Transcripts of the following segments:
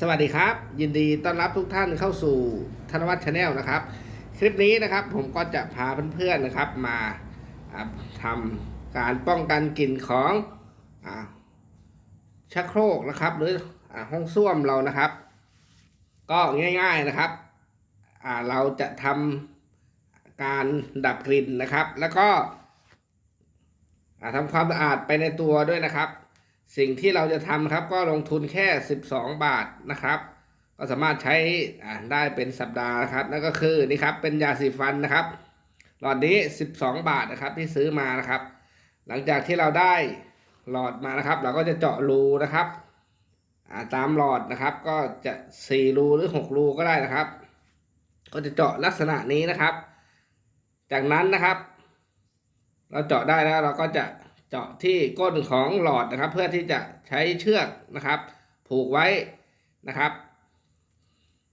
สวัสดีครับ ยินดีต้อนรับทุกท่านเข้าสู่ธนวัฒน์ชาแนลนะครับ คลิปนี้นะครับผมก็จะพาเพื่อนๆนะครับมาอ่าทำการป้องกันกลิ่นของอชักโครกนะครับ หรืออห้องส้วมเรานะครับ ก็ง่ายๆนะครับเราจะทำการดับกลิ่นนะครับ แล้วก็อ่าทำความสะอาดไปในตัวด้วยนะครับ สิ่งที่เราจะทำครับก็ลงทุนแค่ 12 บาทนะครับ ก็สามารถใช้อ่าได้เป็นสัปดาห์นะครับนั่นก็คือนี่ครับเป็นยาสีฟันนะครับหลอดนี้ 12 บาทนะครับที่ซื้อมานะครับ หลังจากที่เราได้หลอดมานะครับ เราก็จะเจาะรูนะครับตามหลอดนะครับก็จะ4รูหรือ6รูก็ได้นะครับ ก็จะเจาะลักษณะนี้นะครับ จากนั้นนะครับ เราเจาะได้แล้วเราก็จะ เจาะที่ก้นของหลอดนะครับ เพื่อที่จะใช้เชือกนะครับ ผูกไว้นะครับ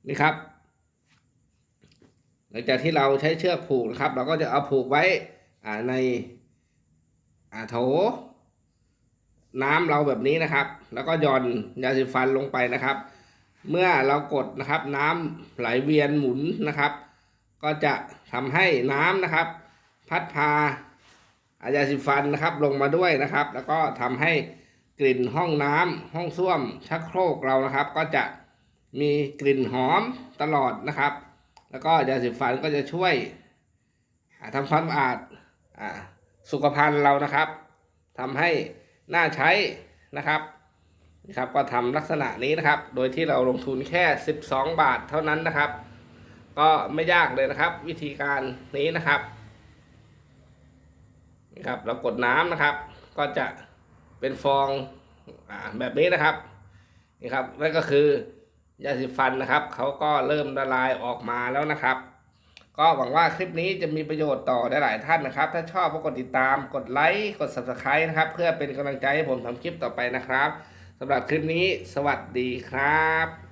นี่ครับ หลังจากที่เราใช้เชือกผูกนะครับ เราก็จะเอาผูกไว้ในโถน้ำเราแบบนี้นะครับ แล้วก็หย่อนยาสีฟันลงไปนะครับ เมื่อเรากดนะครับ น้ำไหลเวียนหมุนนะครับ ก็จะทำให้น้ำนะครับ พัดพา อายาสีฟันนะครับลงมาด้วยนะครับ แล้วก็ทำให้กลิ่นห้องน้ำห้องส้วมชักโครกเรานะครับ ก็จะมีกลิ่นหอมตลอดนะครับ แล้วก็ยาสีฟันก็จะช่วยทำความสะอาดอสุขภัณฑ์เรานะครับทำให้น่าใช้นะครับนี่ครับก็ทำลักษณะนี้นะครับ โดยที่เราลงทุนแค่ 12 บาทเท่านั้นนะครับ ก็ไม่ยากเลยนะครับ วิธีการนี้นะครับ นี่ครับเรากดน้ำนะครับ ก็จะเป็นฟองอแบบนี้นะครับนี่ครับนั่นก็คือยาสีฟันนะครับเขาก็เริ่มละลายออกมาแล้วนะครับ ก็หวังว่าคลิปนี้จะมีประโยชน์ต่อหลายท่านนะครับ ถ้าชอบก็กดติดตามกดไลค์กด subscribe นะครับ เพื่อเป็นกำลังใจให้ผมทำคลิปต่อไปนะครับสำหรับคลิปนี้สวัสดีครับ